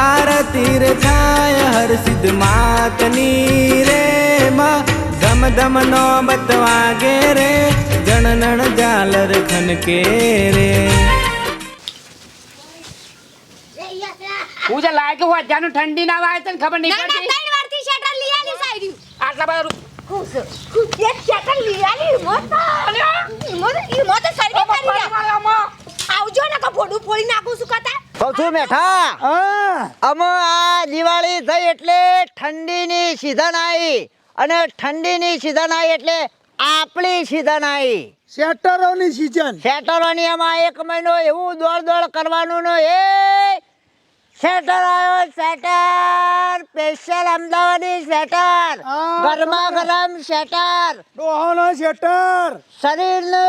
આરતી રે થાય હર સિદ્ધ માતની રે માં. ધમ ધમ નો બતવાગે રે જણનણ જાલર ખનકે રે. હું જે લાયક હું અજાનું ઠંડી ના વાય તને ખબર નહીં ના ના પડતી? ત્રણ વારથી શેટર લઈ આલી સાઈડ આટલા બધા ખુશ ખુશ એક શેટર લઈ આલી? મોત મોત મોત સર્વે આવજો ને કો ફોડું ફોડી નાખું છું કતા છું મેઠા? અમે આ દિવાળી થઈ એટલે ઠંડીની સીઝન આવી. અને ઠંડીની સીઝન આવી એટલે આપણી સીઝન આવી. શેટરોની સિઝન. શેટરોની એમાં એક મહિનો એવું દોડ દોડ કરવાનું ને એ શેટર આવ્યો સ્વેટર સ્પેશિયલ અમદાવાદી સ્વેટર. ગરમા ગરમ સ્વેટર ડોહાનો શેટર શરીરને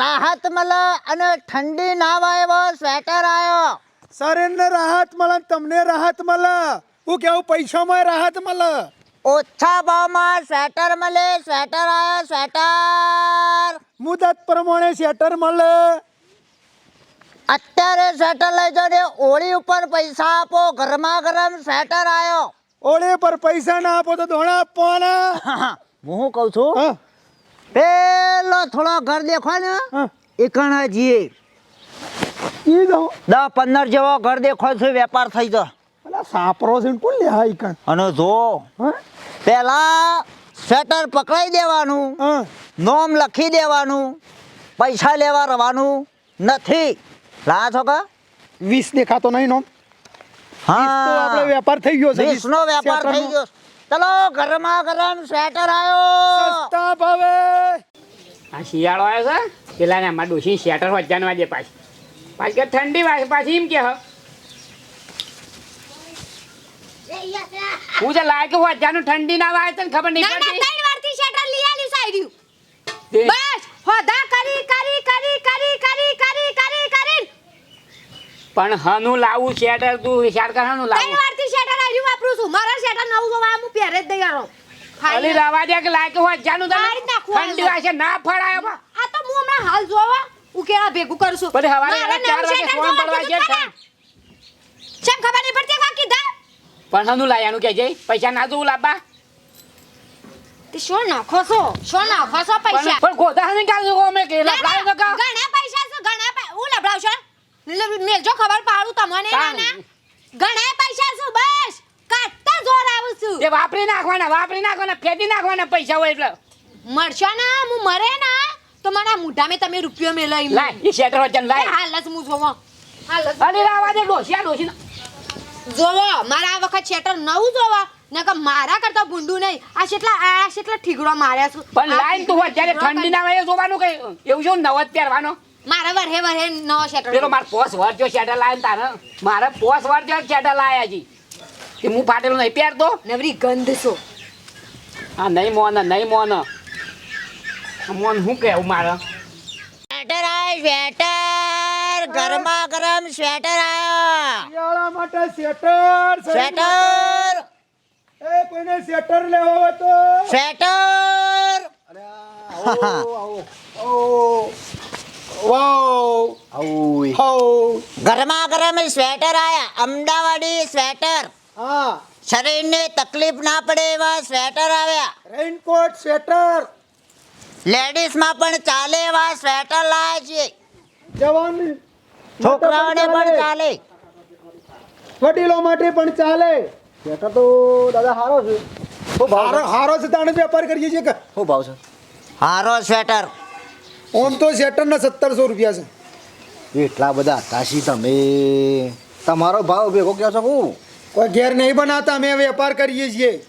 રાહત મળે અને ઠંડી ના વાય એવો સ્વેટર આવ્યો. શરીરને રાહત મળે તમને રાહત મળે. હું કેવું પૈસામાં રાહત મળે? ઓછા ભાવમાં સ્વેટર મળે સ્વેટર આવ્યો સ્વેટર. મુદત પ્રમાણે સ્વેટર મળે. અત્યારે સ્વેટર લઈ ને હોળી ઉપર પૈસા આપો ગરમા ગરમ સ્વેટર આવ્યો ઓળે પર પૈસા ના આપો તો ધોણા આપવાના. હું શું કહું છું? પેલો થોડો ઘર દેખો ને હા. કણા જીએ ઈ દો દસ પંદર જેવો ઘર દેખો છે વેપાર થઈ જાય. પેલા સાપરો છે ને કોણ લે હાઈ કણ અને જો હા? પેલા સ્વેટર પકડાઈ દેવાનું હા. નોમ લખી દેવાનું પૈસા લેવા રવાનું નથી. લા છો કા? વીસ દેખાતો નહીં નોમ. હા. તો આપણે વેપાર થઈ ગયો છે વીસનો વેપાર થઈ ગયો ચલો ગરમા ગરમ સ્વેટર આવ્યો સસ્તા ભાવે. આ શિયાળો આવ્યો છે? પેલા ને અમારા ડોસી સ્વેટર વજાનું વાજે પાછી. પાછી કે ઠંડી પાછી એમ કે હું. જે લાયક હું અજાનું ઠંડી ના વાય તને ખબર નહીં પડતી. ત્રણ વારથી શેટર લઈ આલી સાઈડ્યું બસ હોદા કરી કરી કરી કરી કરી કરી કરી કરી. પણ હનું લાવું શેટર તું વિચાર કર હનું ત્રણ લાવું વારથી શેટર આલ્યું વાપરું છું. મારા શેટર નવું બવા હું પહેરે જ દઈ આરો અલી રવા દે કે લાયક હું અજાનું ઠંડી વાગે ના ફળાય આ તો હું હમણાં હાલ જોવા. ઉકેલા ભેગું કરશું છું? હવારે મારે ચાર નવું વાગે શેટર ફોન જોવા પડવા કીધું ગયા? શેમ ખબર નહીં પડતી કાં કીધા પણ હનું લાયાનું કે જઈ પૈસા ના જોવું લાબા. તે શું નાખો છો? શું નાખો છો પૈસા? પણ ગોધા હને કાલ જો અમે કે ના, લફડાય ના, તો ઘણા પૈસા છે ઘણા પૈ- હું લફડાવશો એટલે મેલજો ખબર પાડું તમને ના કામ. ના. ઘણા પૈસા છે બસ. કાઢતા જોર આવું છું. વાપરી નાખવાના વાપરી નાખવાના ફેંકી નાખવાના પૈસા હોય એટલે. મળશો ના? હું મરે ના? તો મારા મુઢામાં તમે રૂપિયો મે લઈ લાય ઈ શેટર વચન લાય. હાલ જ હું જોવો. હાલ જ અલી રાવા દે ડોસિયા ડોસી જોવો મારા આ વખત શેટર નવું જોવો. નકર મારા કરતા ભૂંડું નહીં. આ કેટલા આ કેટલા ઠીગડો માર્યા છું. પણ લાઈન તું અત્યારે ઠંડી ના વાય જોવાનું કઈ? એવું જો નવ જ પહેરવાનો? મારા વરહે વરહે નવો શેટર પેલો માર પોસ વર્જો શેટર લાયન તારે. મારે પોસ વર્જો શેટર લાયા જી કે હું ફાટેલો નહીં પહેરતો. નવરી ગંધ છો. આ નહીં મોન નહીં મોન. મોન શું કહેવું મારે? સ્વેટર આવ્યો સ્વેટર. ગરમા ગરમ સ્વેટર આવ્યો શિયાળા માટે સ્વેટર સ્વેટર. એ કોઈને સ્વેટર લેવો હોય તો? સ્વેટર. આવો આવો આવો. વાવ ગરમા ગરમ સ્વેટર આયા. અમદાવાદી સ્વેટર. હા. શરીરને તકલીફ ના પડે એવા સ્વેટર આવ્યા. Raincoat sweater. લેડીઝમાં પણ ચાલે એવા સ્વેટર લાયા છે. જવાન. છોકરાઓને પણ ચાલે. વડીલો માટે પણ ચાલે. સ્વેટર તો દાદા હારો છે. હારો હારો છે તાણે વેપાર કરીએ છીએ કે? શું ભાવ છે? હારો સ્વેટર. ઓમ તો સ્વેટરના સત્તરસો રૂપિયા છે. એટલા બધા કાશી તમે. તમારો ભાવ ભેગો કહો છો હું? કોઈ ઘેર નહીં બનાવતા અમે વેપાર કરીએ છીએ.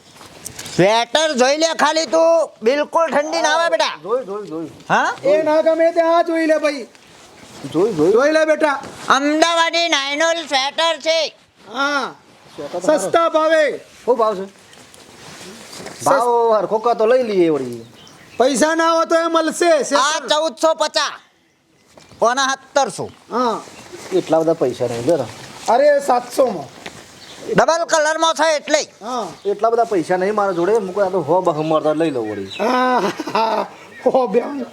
સ્વેટર જોઈ લે ખાલી તું. બિલકુલ ઠંડી ના આવે બેટા. જોઈ જોઈ જોઈ. હા? એ ના ગમે તે આ જોઈ લે ભાઈ. જોઈ જોઈ. જોઈ લે બેટા. અમદાવાદી નાઇનોલ સ્વેટર છે. હા. સસ્તા ભાવે. શું ભાવ છે? ભાવ હરખો કા તો લઈ લઈએ વળી. પૈસા ના હોય તો એ મળશે આ ચૌદસો પચાસ. કોના સત્તરસો. હા. એટલા બધા પૈસા નહીં જરા અરે સાતસો માં ડબલ કલરમાં છે એટલે હા એટલા બધા પૈસા નહીં મારા જોડે. મૂકો આ તો હો બહ મળતા લઈ લઉં વળી. હા બેન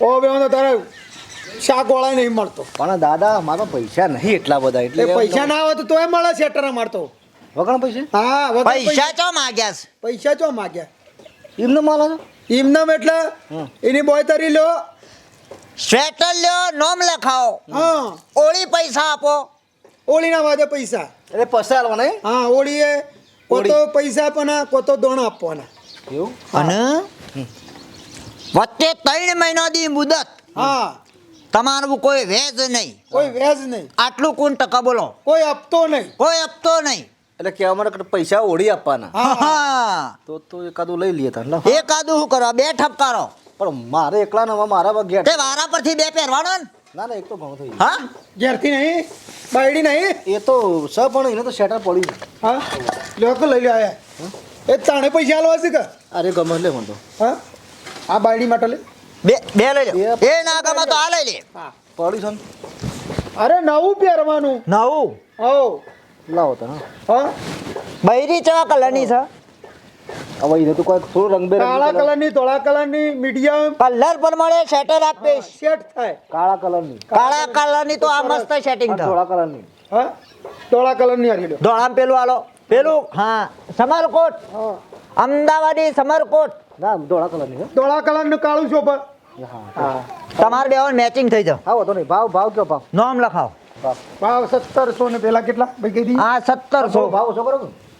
હો. બેન તો તારે શાક વાળા નહીં મળતો. પણ દાદા મારા પૈસા નહીં એટલા બધા. એટલે પૈસા ના આવે તો તોય મળે શેટર મારતો વગણ પૈસા? હા પૈસા. ચો માગ્યા છે? પૈસા ચો માગ્યા? એમને માલો છો? એમનામ એટલે એની બોય તરી લ્યો. સ્વેટર લ્યો નોમ લખાવો. હા. ઓળી પૈસા આપો. ઓળીના વાદે પૈસા. એટલે પૈસા આલવાના હે? હા ઓળીએ કોતો પૈસા આપવાના કોતો દોણ આપવાના. એવું? અને? વચ્ચે ત્રણ મહિના દી મુદત. હા. તમારું કોઈ વેજ નહીં. કોઈ વેજ નહીં. આટલું કોણ ટકા બોલો? કોઈ આપતો નહીં. કોઈ આપતો નહીં. એટલે કહેવા માટે પૈસા ઓળી આપવાના. હા. હા તો તો એકાદું લઈ લઈએ તને. એકાદું શું કરો? બે ઠપકારો. પણ મારે એકલા નવા મારા વગેરે વારા પરથી બે પહેરવાનો ને? ના ના એક તો ઘણો થઈ હા? ઘેરથી નહીં બાયડી નહીં? એ તો સ પણ એને તો શેટર પડ્યું છે હા? લ્યો કે લઈ લે આયા. એ તાણે પૈસા આલવા છે કે? અરે ગમે લે મને તો હા? આ બાયડી માટે લે. બે બે લઈ લે એ ના ગમે તો આ લઈ લે. હા પડ્યું છે અરે નવું પહેરવાનું. નવું? હો લાવો તો હા. હા? બૈરી ચવા કલરની છે. હવે એને તો કોઈ થોડું રંગબેરંગી કાળા કલરની ધોળા કલરની મીડિયમ. કલર પ્રમાણે સેટર આપીશ સેટ થાય. કાળા કલરની. કાળા કલરની તો આ મસ્ત સેટિંગ થાય ધોળા કલરની. હા ધોળા કલરની હારી લો ધોળામાં પેલું આલો. પેલું હા સમરકોટ. હા. અમદાવાદી સમરકોટ. ના ધોળા કલરની ધોળા કલરનું કાળું શોભા હા. હા. તમારે બે મેચિંગ થઈ જાવ હા તો નહીં. ભાવ ભાવ કયો ભાવ? નામ લખાવો. ભાવ. સત્તરસો ને પેલા કેટલા? ભાઈ કઈ હા સત્તરસો. ભાવ ઓછો કરો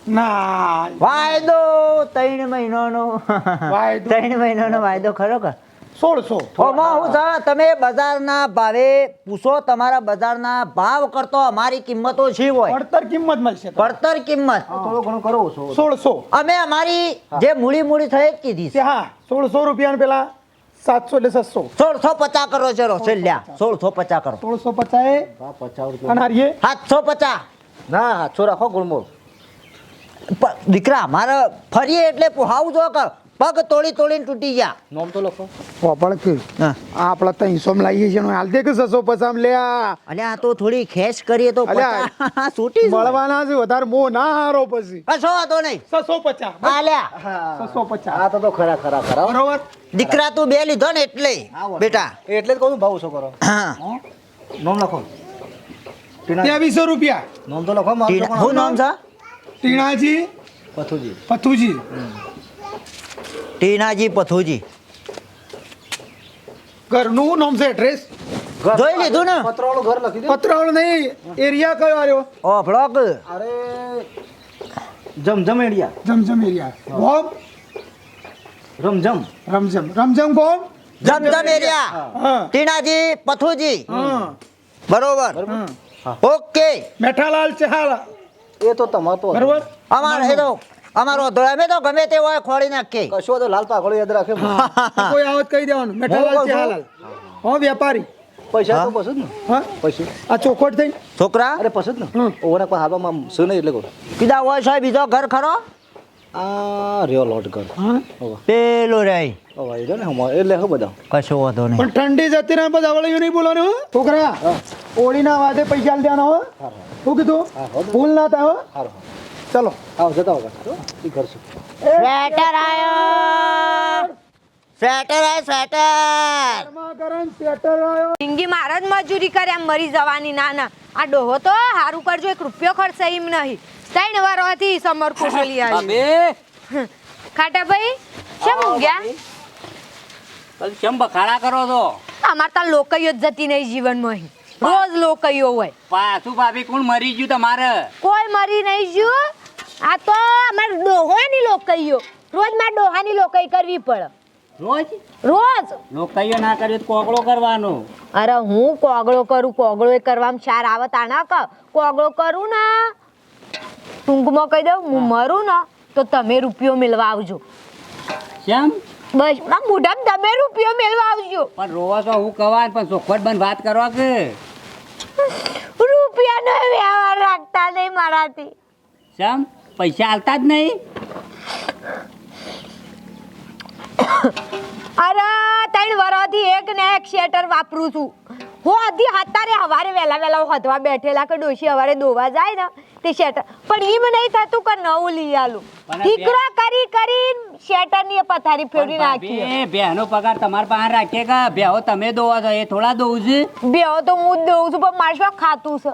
ને. વાયદો ત્રણ મહિનાનો. વાયદો. ત્રણ મહિનાનો વાયદો ખરો કે? સોળસો. ઓમાં હું છે તમે બજારના ભાવે પૂછો તમારા બજારના ભાવ કરતો અમારી કિંમતો શી હોય? પડતર કિંમત મળશે પડતર કિંમત. થોડો ઘણો કરો સોળસો. અમે અમારી જે મૂડી મૂડી થઈ જ કીધી છે. હા સોળસો રૂપિયા પેલા સાતસો એટલે છસો સોળસો પચાસ કરો ચલો છેલ્લા સોળસો પચાસ. કરો. સોળસો પચાસ પચાસ રૂપિયા. હારીએ સાતસો પચાસ. ના સાતસો રાખો ગુલમોલ પ- દીકરા મારે ફરીએ એટલે પુહાવું જો કે પગ તોડી તોડીને તૂટી ગયા. નોમ તો લખો. વાપણ કે હા. આપણા ત્રણસો માં લાવીએ છીએ હાલ દે કે સસો પસામ લે આ. અને આ તો થોડી ખેસ કરીએ તો અલ્યા, પચાસ મળવાના છે વધારે મો ના હારો પછી. કશો તો નહીં. છસો પચાસ. આલ્યા સસો પચા આ તો તો ખરા ખરા ખરા. બરોબર? દીકરા તું બે લીધો ને એટલે બેટા. એટલે જ કહું ભાવ ઓછો કરો. હા. નોમ લખો. ત્રેવીસો રૂપિયા. નોમ તો લખો મારું નામ? છે? ટીણાજી? પથુજી. પથુજી. ટીણાજી પથુજી. ઘરનું નામ છે એડ્રેસ જોઈ લીધું ને? પત્રવાળું ઘર લખી દે પત્રાવળ નહીં એરિયા કયો આર્યો? O block. અરે જમજમ એરિયા. જમજમ એરિયા. બોમ રમઝમ. રમઝમ. રમજમ બોમ જમજમ એરિયા. ટીણાજી પથુજી. હા. બરોબર. હા. ઓકે. મેઠાલાલ ચહાલા. એ તો તમાર તો બરોબર? અમારે એ તો અમારો ધો- અમે તો ગમે તે હોય ખોળી નાખીએ. કશો તો લાલ પાઘડો યાદ રાખે. કોઈ આવત કહી દેવાનું. મેઠાલાલ છું. ચહાલાલ હા પૈસા તો પસંદ ને. હા? પૈસા. આ ચોખોટ થઈ છોકરા? અરે પસંદ ને. ઓરા કોઈ હાલમાં શું નહીં એટલે કહું. કીધા હોય સાહેબ બીજો ઘર ખરો? આ રહ્યો લોટ ઘર. હા? પેલો રે. હવે એ રહ્યો ને હમ એટલે હો બધા. કશો વાંધો નહીં. પણ ઠંડી જતી રહે બધા વળી નહીં બોલવાનું હો? છોકરા ઓળીના વાદે પૈસા આલી દેવાના હો. શું કીધું. ભૂલ ના. થાય ચલો. આવો જતા વગર એ ઘર સ્વેટર આયો. સ્વેટર આયો સ્વેટર. સ્વેટર જિંદગી મારે જ મજૂરી કરે એમ મરી જવાની ના ના. આ ડોહો તો હારું કરજો એક રૂપિયો ખર્ચે એમ નહીં. ત્રણ વારથી સમર કુશલી આવી. ખાટા ભાઈ કેમ ઊંઘ્યા? કેમ બખાડા કરો છો? અમાર તો લોકઈઓ જ જતી નહીં જીવનમાં અહીં. રોજ લોકઈઓ હોય. પાછું ભાભી કોણ મરી ગયું તમારે? કોઈ મરી નહીં ગયું. આ તો અમાર ડોહાની લોકઈઓ રોજમાં ડોહાની લોકઈ કરવી પડે. રોજ? રોજ. લોકઈઓ ના કર્યો તો કોગળો કરવાનો. અરે હું કોગળો કરું? કોગળો કરવામાં ચાર આવત આના ક. કોગળો કરું ને? ટૂંકમાં કહી દઉં હું મરું ને તો તમે રૂપિયો મેળવા આવજો. કેમ? બસમાં મોઢામાં તમે રૂપિયો મેળવા આવજો. પણ રોવા તો હું કવા પણ ચોખવટ બંધ વાત કરવા કે? રૂપિયાનો વ્યવહાર રાખતા નહીં મારાથી. સમ પૈસા આવતા જ નહીં? અરે ત્રણ વરોથી એક ને એક શેટર વાપરું છું. હો આધી અત્યારે હવારે વહેલા વહેલા હતવા બેઠેલા કે ડોશી હવારે દોવા જાય ને તે શેટર પણ એમ નહીં થતું કે નવું લઈ આલું. ઠીકરા કરી કરી શેટરની પથારી ફેરવી નાખી એ બેનો પગાર તમાર પાસે રાખે કે? બેહો તમે દોવા છો એ થોડા દોઉં છે. બેહો તો હું દોઉં છું પણ મારે શું ખાતું છે?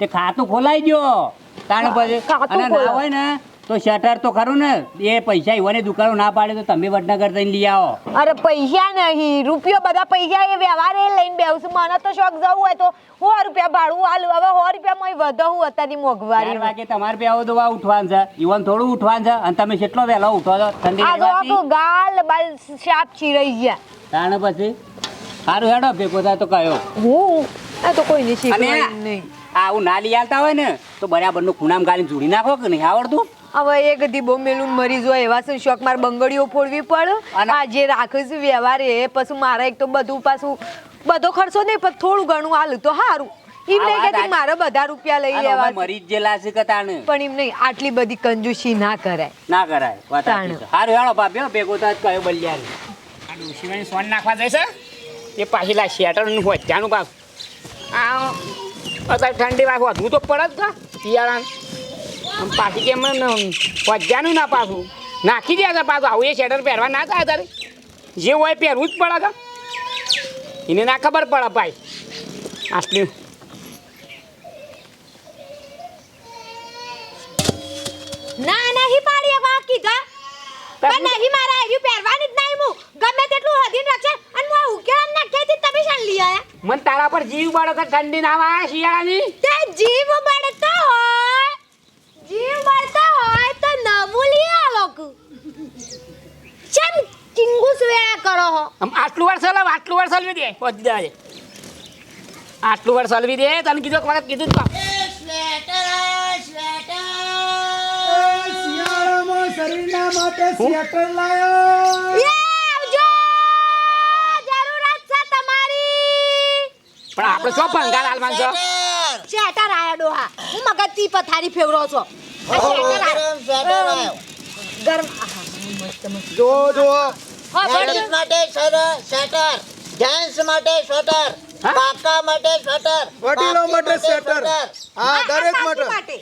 તે ખાતું ખોલાઈ ગયો. તાણ પછી ખાતું અને ના હોય ને તો શટર તો ખરું ને. એ પૈસા ઈવોને દુકાનો ના પાડે તો તમે વડનગર જઈને લઈ આવો. અરે પૈસા નહીં રૂપિયો બધા પૈસા એ વ્યવહાર એ લઈને છું. મને તો શોખ જવું હોય તો સો રૂપિયા ભાડું હાલ હવે સો મય વધુ હું અત્યારની મોંઘવારી વાગે તમારે બેહો દોવા ઉઠવાનું છે. ઈવન થોડું ઉઠવાનું છે. અને તમે કેટલો વહેલો ઉઠો છો? ઠંડી? ગાલ બાલ શાપ ચીરાઈ ગયા. તાણે પછી? સારું હેડો ભેગો થાય તો કયો. હું? આ તો કોઈ નહીં શીખવાય નહીં. આવું ના લઈ આવતા હોય ને તો બરાબરનું ખૂણામ ગાલીને જોડી નાખો કે નહીં? આવડતું? હવે એક દીબો મેલું મરી જો એવા શું શોખ મારે બંગડીઓ ફોડવી પડે. અને- આ જે રાખું છું વ્યવહાર એ પછી મારે એક તો બધું પાછું બધો ખર્ચો નહીં પણ થોડું ઘણું હાલું તો સારું એમ નહીં વાત કે મારે બધા રૂપિયા લઈ લેવા મરી જ જેલા છે કે પણ એમ નહીં આટલી બધી કંજુસી ના કરાય. ના કરાય વાત ભાભી ભેગો થાય તો કયો બલિયાર આ ડોશીમાની સોન નાખવા જઈશ એ પાછી લા શેટરનું હોય ત્યાંનું પાસ આ અત્યારે ઠંડી પાછું વધવું તો પડે જ કા પાછી કેમ વજ્જાનું ના પાછું. નાખી દે છે પાછું. આવું એ શેટર પહેરવા ના થાય તારે. જે હોય પહેરવું જ પડે કા એને ના ખબર પડે ભાઈ. આટલી. ના નહીં પાડી એવા કીધા પણ નહીં મારા હરી પહેરવાની જ નહીં હું ગમે તેટલું હદીન રાખશે અને હું ઉકેલા નાખી તમે શાન લઈ આયા. મને તારા પર જીવ બાળો કે ઠંડી ના આવે શિયાળાની. તે જીવ હોય જીવ બળતો હોય તો નવું લઈ આવો કુ. ચમ ચિંગુસ વેળા કરો હો. આમ આટલું વાર સલાવ આટલું વાર સલવી દે. પહોંચી દે આટલું વાર સલવી દે તને કીધું એક વખત કીધું. શિયાળામાં શરીરના માટે સ્વેટર લાયો. એ આવજો! જરૂરત છે તમારી. પણ આપણે શું ભંગાર હાલમાં છો આયા ડોહા હું મગજથી પથારી ફેવરો છો. ગરમ જો જો લેડીઝ માટે સ્વેટર જેન્ટ્સ માટે સ્વેટર? કાકા માટે સ્વેટર. વડીલો માટે સ્વેટર. હા દરેક માટે.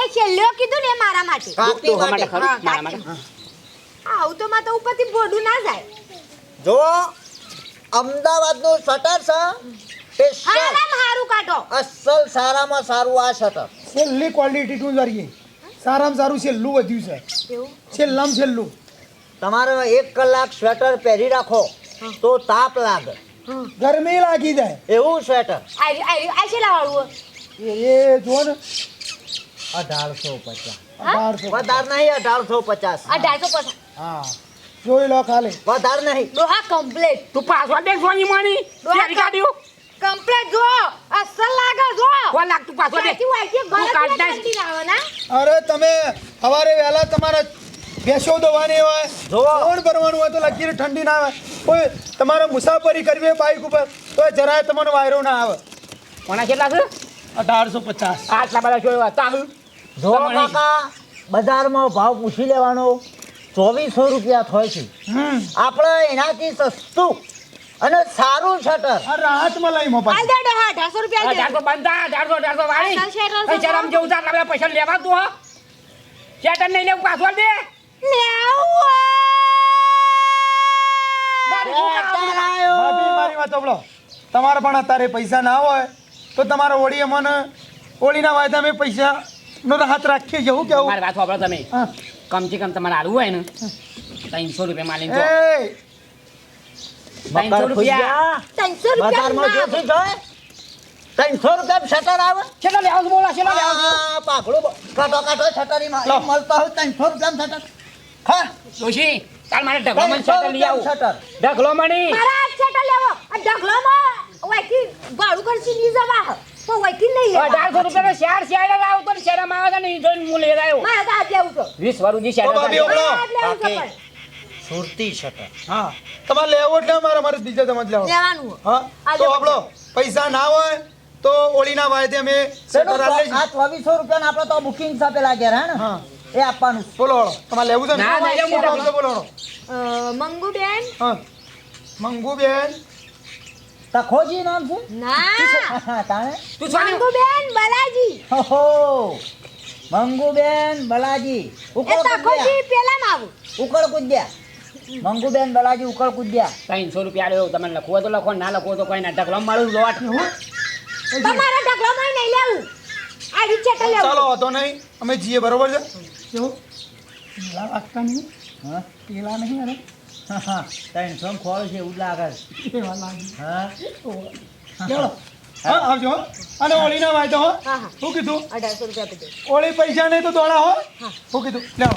એ છેલ્લો કીધું ને મારા માટે. કાકી માટે મારા માટે? આવું તો માં તો ઉપરથી બોડું ના જાય. જો અમદાવાદનું સ્વેટર છે. હારામ હારું કાઢો. અસલ સારામાં સારું આ સ્વેટર છેલ્લી ક્વોલિટી નું જરીએ સારામાં સારું છેલ્લું વધ્યું છે. એવું? છેલ્લામાં છેલ્લું. તમારે એક કલાક સ્વેટર પહેરી રાખો તો તાપ લાગે. ગરમી લાગી જાય. એવું સ્વેટર આ છેલ્લા વાળું એ એ જો ને. અઢારસો પચાસ. અઢારસો વધાર નહીં અઢારસો પચાસ. અઢારસો પચાસ. હા. જોઈ લો ખાલી. વધાર નહીં. ડોહા કમ્પ્લેટ તું પાછો દેખવાની માની. ડોહા કાઢ્યું? કમ્પ્લેટ જો અસલ લાગે જો કોણ લાગ પાછો દે તું કાઢ ના? અરે તમે સવારે વહેલા તમારે ભેંસો દોવાની હોય. જોવો. કોણ ભરવાનું હોય તો લકીર ઠંડી ના આવે. કોઈ તમારે મુસાફરી કરવી હોય બાઇક ઉપર તો જરાય તમને વાયરો ના આવે. કોના કેટલા છે? અઢારસો પચાસ. આટલા બધા જોયો હતા જો કાકા બજારમાં ભાવ પૂછી લેવાનો. ચોવીસો રૂપિયા થાય છે. આપણે એનાથી સસ્તું અને સારું શટર. રાહત રાહતમાં લઈ મો આલ આ ડોહા અઢારસો રૂપિયા આલ દે. અઢારસો બંધા અઢારસો અઢારસો વાળી. અઢારસો, અઢારસો, અહીં શરમ જેવું થાય પૈસા લેવા તું હો? શટર નહીં લેવું પાછો દે. લેવું ભાભી મારી વાત સાંભળો. તમારે પણ અત્યારે પૈસા ના હોય તો તમારો ઓળી અમને ઓળીના વાયદા મેં પૈસા નો રાહત રાખીએ જેવું કેવું? મારી વાત સાંભળો તમે. હા. કમથી કમ તમારે હાલવું હોય ને ત્રણસો રૂપિયા માલીને ત્રણસો રૂપિયા. ત્રણસો રૂપિયા બજારમાં ના જોશે જોય? ત્રણસો રૂપિયા શટર આવે? કેટલો લે છે બોલા કેટલો લે છે. આ કાટો કાટો લો. મળતા હોય ત્રણસો રૂપિયા શટર હા. જોશી તાર મારે ઢગલો મને શેટર લઈ આવું. શટર ઢગલો મણી મારા હાથ છેટો લેવો. આ ઢગલોમાં વાયથી ભાડું ખર્ચી લઈ જવા. તો વાયથી નહીં લેવા. અઢારસો રૂપિયા શેર શેર લાવ તો શેરમાં આવે ને જોઈને હું લઈ આવ્યો. મારે તો લેવું છે. વીસ વરુજી શેર ભાભી, સુરતી શટર હા. તમારે લેવો એટલે મારે મારે બીજા તમારે લેવો લેવાનું. હા. તો આપણો પૈસા ના હોય તો ઓળીના વાયદે અમે શેટર આ ચોવીસો રૂપિયા આપણે તો બુકિંગ સાથે લાગ્યા હે ને? હા. એ આપવાનું બોલો તમારે લેવું છે ને? ના, ના, મોટા બોલો. અ, મંગુબેન? હા. મંગુબેન? સખોજી નામ છે? ના. તાણે? તું મંગુ મંગુબેન બલાજી. ઓહો. મંગુબેન બલાજી. ઉકળ તખોજી કુદ્યા આવું. ઉકળ કુદ્યા મંગુબેન બલાજી ઉકળ કુદ્યા. ત્રણસો રૂપિયા આવ્યો તમે લખવો તો લખો ના લખવો તો કોઈ ના ઢગલો મારું લોટ ઢગલો ઢગલામાં નહીં લેવું. આ રીચે તો લેવું. ચાલો તો નહીં. અમે જીએ બરોબર છે? હા? પેલા નહીં અરે. ત્રણસો માં ખોળ છે એવું જ લાગે. હા? હા? આવજો અને ઓળી ના વાંચો હો. હા હા. શું કીધું? અઢારસો રૂપિયા ઓળી પૈસા નહીં તો દોડા હો. શું કીધું લેવો.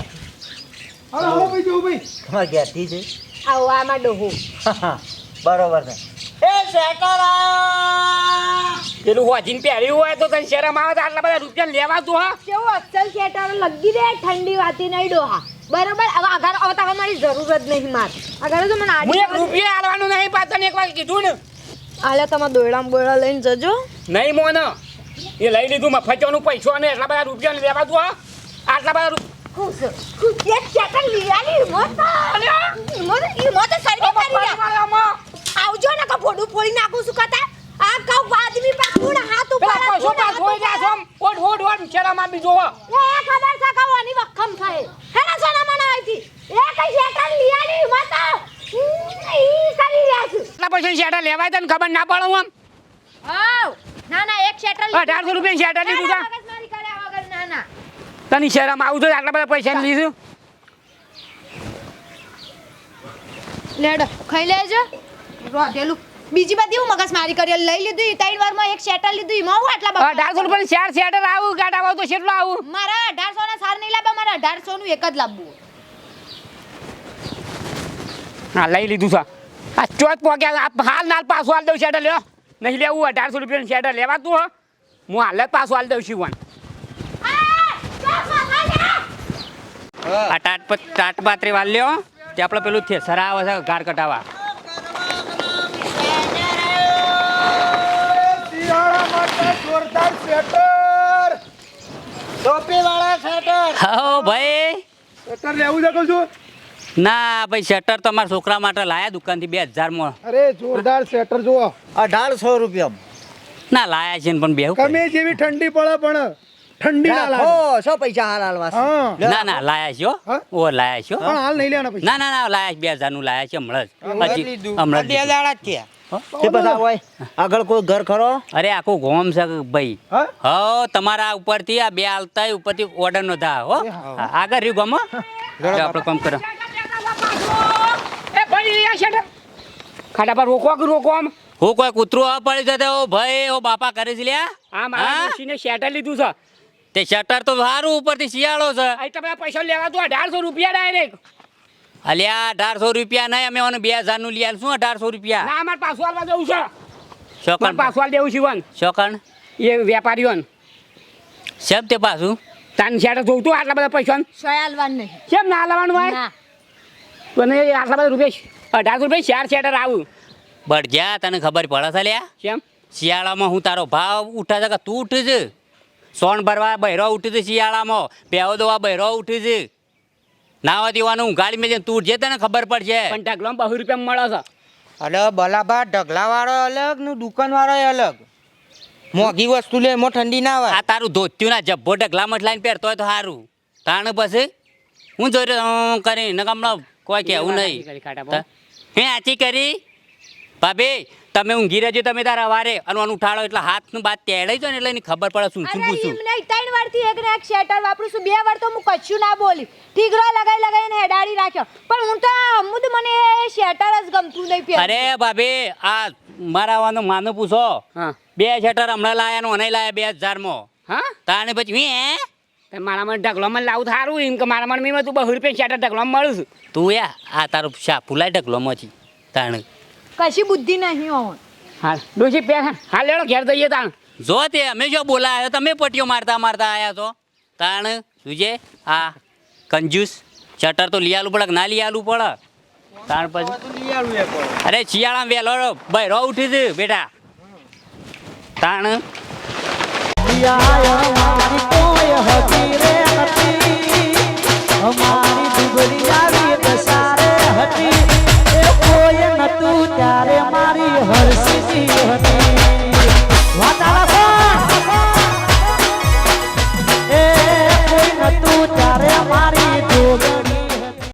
હાલો હાલો ભાઈ જો ભાઈ. તમારા ઘેરથી છે. આવો આમાં ડોહો બરોબર છે. એ શેકરા પેલું હોજીને પહેર્યું હોય તો તને શરમ આવે તો આટલા બધા રૂપિયા લેવા તું હા? કેવો અસલ શેટર લગી દે ઠંડી વાતી નહીં ડોહા બરોબર? હવે આગળ હવે તમારે મારી જરૂર જ નહીં માર. અગર તો મને હું એક રૂપિયા આલવાનું નહીં પાછળ તને એક વાર કીધું ને. આલે તમે દોયડા બોયડા લઈને જજો. નહીં મોન. એ લઈ લીધું મફતોનું પૈસો અને એટલા બધા રૂપિયા લેવા તું હા? આટલા બધા રૂપિયા ખુશ એક ચેકન લીયાની સર્વે કરી આવજો ને કે ફોડું ફોડી નાખું છું કતા આ કઉ આદમી પાકું ને હાથ ઉપર પૈસો પાસ હોય જા સોમ ઓડ ઓડ ઓડ શરમ આપી જોવો એ ખબર છે કે ઓની વખમ થાય હેના સોના મને આઈથી એ કઈ ચેકન લીયાની હિંમત ઈ કરી રહ્યા છું. એટલા પૈસા શેટર લેવાય તને ખબર ના પડે આમ? આવ ના ના એક શેટર લીધું. અઢારસો રૂપિયા શેટર લીધું ના, તા ના, મગજમારી કર્યા વગર ના ના તને શરમ આવું તો આટલા બધા પૈસા લીધું? લેડો ખાઈ લેજો. રોધેલું બીજી બધી હું મગજ મારી કરી લઈ લીધું ત્રણ વારમાં એક શેટર લીધું એમાં હું આટલા બધા અઢારસો રૂપિયા ચાર શેટર આવું ગાડા આવો તો કેટલું આવું. મારા અઢારસો ના સાર નહીં લાવવા મારા અઢારસો નું એક જ લાવવું. હા લઈ લીધું છે. આ ચોથ પોક્યા હાલ નાલ પાછું હાલ દઉં શેટર લ્યો. નહીં લેવું અઢારસો રૂપિયાનું શેટર લેવાતું હો. હું હાલ જ પાછું હાલ દઉં છું આ ટાટ પર ટાટ પાત્રી વાલ્યો તે આપણે પેલું થેસર આવે છે ઘાર કટાવા. જોરદાર સ્વેટર ટોપી વાળા શેટર હો ભાઈ. સ્વેટર લેવું છે કહું ના ભાઈ શટર તો અમારા છોકરા માટે લાયા દુકાનથી બે હજારમાં. અરે જોરદાર સ્વેટર જુઓ. અઢારસો રૂપિયા ના લાયા છે ને પણ બેહું ગમે જેવી ઠંડી પડે પણ. ઠંડી ના લાગે. સો પૈસા હાલ હાલવા છે. ના ના લાયા છે? ઓ લાયા છો? પણ હાલ નહીં લેવાના પૈસા. ના ના ના લાયા છે બે હજારનું લાયા છે હમણાં જ. હજી હમણાં જ લીધું. તે બધા હોય આગળ કોઈ ઘર ખરો? અરે આખું ગોમ છે ભાઈ. હા? તમારા ઉપરથી આ બે આલતા ઉપરથી ઓર્ડર નો થા હો. આગળ રહ્યું ગમો આપણે કામ કરો. એ ભાઈ આ શેટર ખાડા પર રોકો કે રોકો આમ? હું કોઈ કૂતરું આ પડી જતો ઓ ભાઈ ઓ બાપા કરે છે લ્યા. આ મારા ડોશીને શેટર લીધું છે. તે શટર તો સારું ઉપરથી શિયાળો છે. અહીં તમે પૈસા લેવા તો અઢારસો રૂપિયા ડાયરેક્ટ અલ્યા અઢારસો રૂપિયા નહીં અમે ઓને બે હજારનું લઈ શું અઢારસો રૂપિયા. ના અમારે પાછું આલવા જવું છે. શોકણ પાછું આલ દેવું છે શોકણ એ વેપારીઓન. સેમ તે પાછું? તાન શેટર જોઈતું આટલા બધા પૈસા શયાલવાન નહીં. કેમ ના લાવવાનું હોય? ના. તને આટલા બધા રૂપિયા અઢારસો રૂપિયા શેર શેટર આવું. બળજા તને ખબર પડે છે લ્યા કેમ શિયાળામાં હું તારો ભાવ ઉઠા છે કે તું ઉઠે છે સોન ભરવા બહેરો ઉઠે છે શિયાળામાં? પેવો દોવા બહેરો ઉઠી છે. નાવા દેવાનું ઉઘાડી મેં તું જે તને ખબર પડશે. પણ ઢગલો બહુ રૂપિયા મળે છે. અલે બલાબા ઢગલા વાળો અલગ ને દુકાન વાળો અલગ. મોંઘી વસ્તુ લે એમાં ઠંડી ના આવે આ તારું ધોત્યું ના જબ્બો ઢગલામાં જ લાઈને પહેરતો હોય તો સારું તાણ પછી? હું જોઈ રહ્યો કરી ને હમણાં કોઈ કહેવું નહીં. હે આચી કરી? ભાભી તમે ઊંઘી રહેજો તમે તારા વારે. અને આનું ઉઠાડો એટલે હાથનું બાદ તેડાઈ જાય ને એટલે એની ખબર પડે શું શું પૂછું. એમ નહીં ત્રણ વારથી એક ને એક શેટર વાપરું છું. બે વાર તો હું કશું ના બોલી. ઠીકરો લગાઈ લગાઈને હેડાડી રાખ્યો. પણ હું તો અમુદ મને શેટર જ ગમતું નહીં. અરે ભાભી આ મારા વાનો માનો પૂછો. બે શેટર હમણાં લાયા નો અને લાયા બે હજારમાં. હા? તાને પછી હે? મારા મને ઢગલોમાં લાવું સારું એમ કે મારા મને મેં તું બહુ રૂપિયા શેટર ઢગલોમાં મળું છું. તું યા આ તારું શા ફૂલાય ઢગલોમાં છે તાણે? કશી બુદ્ધિ નહીં હોવ હા ડોશી પે હા લેડો ઘેર જઈએ તાણ. જો તે અમે જો બોલાયો તમે પટીઓ મારતા મારતા આયા તો તાણ સુજે આ કંજુસ ચટર તો લઈ આલું પડે ના લઈ આલું પડે? તાણ પછી? અરે શિયાળામાં વેલો ભાઈ રો ઉઠી છે બેટા. તાણ? અમારી કોઈ હતી રે હતી. અમારી તું ત્યારે મારી હર્ષની હતી.